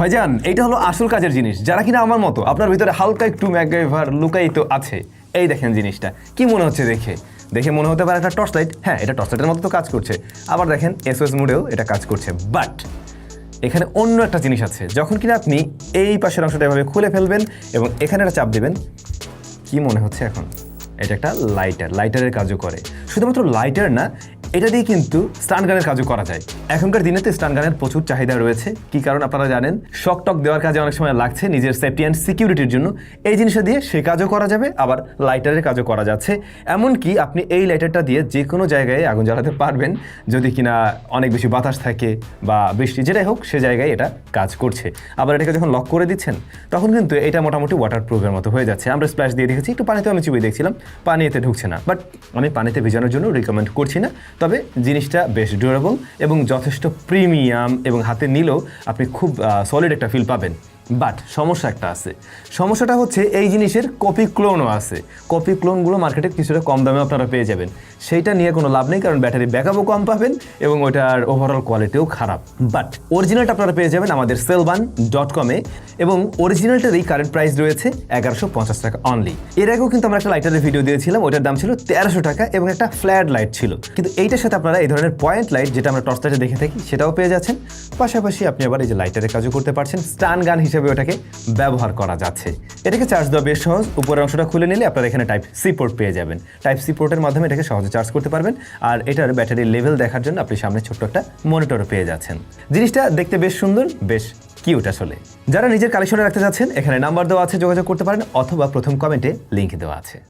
ভাইজান এটা হলো আসল কাজের জিনিস, যারা কিনা আমার মতো, আপনার ভিতরে হালকা একটু ম্যাগাইভার লুকায়িত আছে, এই দেখেন জিনিসটা, কি মনে হচ্ছে দেখে? দেখে মনে হতে পারে একটা টর্চ লাইট হ্যাঁ এটা টর্চ লাইটের মতো তো কাজ করছে, আবার দেখেন এসওএস মোডেও এটা কাজ করছে বাট এখানে অন্য একটা জিনিস আছে, যখন কিনা আপনি এই পাশের অংশটা এভাবে খুলে ফেলবেন এবং এখানে একটা চাপ দেবেন, কি মনে হচ্ছে এখন? এটা একটা লাইটার লাইটারের কাজও করে, শুধুমাত্র লাইটার না এটা দিয়ে কিন্তু স্টান গানের কাজও করা যায়। এখনকার দিনে তো স্টান গানের প্রচুর চাহিদা রয়েছে। কি কারণ আপনারা জানেন, শক টক দেওয়ার কাজে অনেক সময় লাগছে নিজের সেফটি অ্যান্ড সিকিউরিটির জন্য। এই জিনিসটা দিয়ে সে কাজও করা যাবে, আবার লাইটারের কাজও করা যাচ্ছে। এমনকি আপনি এই লাইটারটা দিয়ে যে কোনো জায়গায় আগুন জ্বালাতে পারবেন। যদি কিনা অনেক বেশি বাতাস থাকে বা বৃষ্টি, যেটাই হোক, সে জায়গায় এটা কাজ করছে। আবার এটাকে যখন লক করে দিচ্ছেন, তখন কিন্তু এটা মোটামুটি ওয়াটার প্রুফের মতো হয়ে যাচ্ছে। আমরা স্প্ল্যাশ দিয়ে দেখেছি, একটু পানিতে আমি চিবিয়ে দেখছিলাম পানি এতে ঢুকছে না। বাট আমি পানিতে ভেজানোর জন্য রিকমেন্ড করছি না। তবে জিনিসটা বেশ ডিউরেবল এবং যথেষ্ট প্রিমিয়াম এবং হাতে নিলেও আপনি খুব সলিড একটা ফিল পাবেন। বাট সমস্যা একটা আছে। সমস্যাটা হচ্ছে এই জিনিসের কপি ক্লোনও আছে। কপি ক্লোনগুলো মার্কেটে কিছুটা কম দামে আপনারা পেয়ে যাবেন। সেইটা নিয়ে কোনো লাভ নেই, কারণ ব্যাটারি ব্যাকআপও কম পাবেন এবং ওইটার ওভারঅল কোয়ালিটিও খারাপ। বাট অরিজিনালটা আপনারা পেয়ে যাবেন আমাদের সেলবান ডট কমে এবং অরিজিনালটারই কারেন্ট প্রাইস রয়েছে এগারোশো পঞ্চাশ টাকা অনলি এর আগেও কিন্তু আমরা একটা লাইটারের ভিডিও দিয়েছিলাম, ওইটার দাম ছিল তেরোশো টাকা এবং একটা ফ্ল্যাট লাইট ছিল। কিন্তু এইটার সাথে আপনারা এই ধরনের পয়েন্ট লাইট যেটা আমরা টর্চ লাইটে দেখে থাকি, সেটাও পেয়ে যাচ্ছেন। পাশাপাশি আপনি আবার এই যে লাইটারের কাজও করতে পারছেন। স্টান গান হিসেবে ওটাকে ব্যবহার করা যাচ্ছে। এটাকে চার্জ দেওয়া বেশ সহজ। উপরের অংশটা খুলে নিলে আপনারা এখানে টাইপ সি পোর্ট পেয়ে যাবেন। টাইপ সি পোর্টের মাধ্যমে এটাকে সহজে চার্জ করতে পারবেন। আর এটার ব্যাটারির লেভেল দেখার জন্য আপনি সামনে ছোট্ট একটা মনিটরও পেয়ে যাচ্ছেন। জিনিসটা দেখতে বেশ সুন্দর, বেশ কিউট আসলে। যারা নিজের কালেকশনে রাখতে চাচ্ছেন এখানে নাম্বার দেওয়া আছে, যোগাযোগ করতে পারেন, অথবা প্রথম কমেন্টে লিঙ্ক দেওয়া আছে।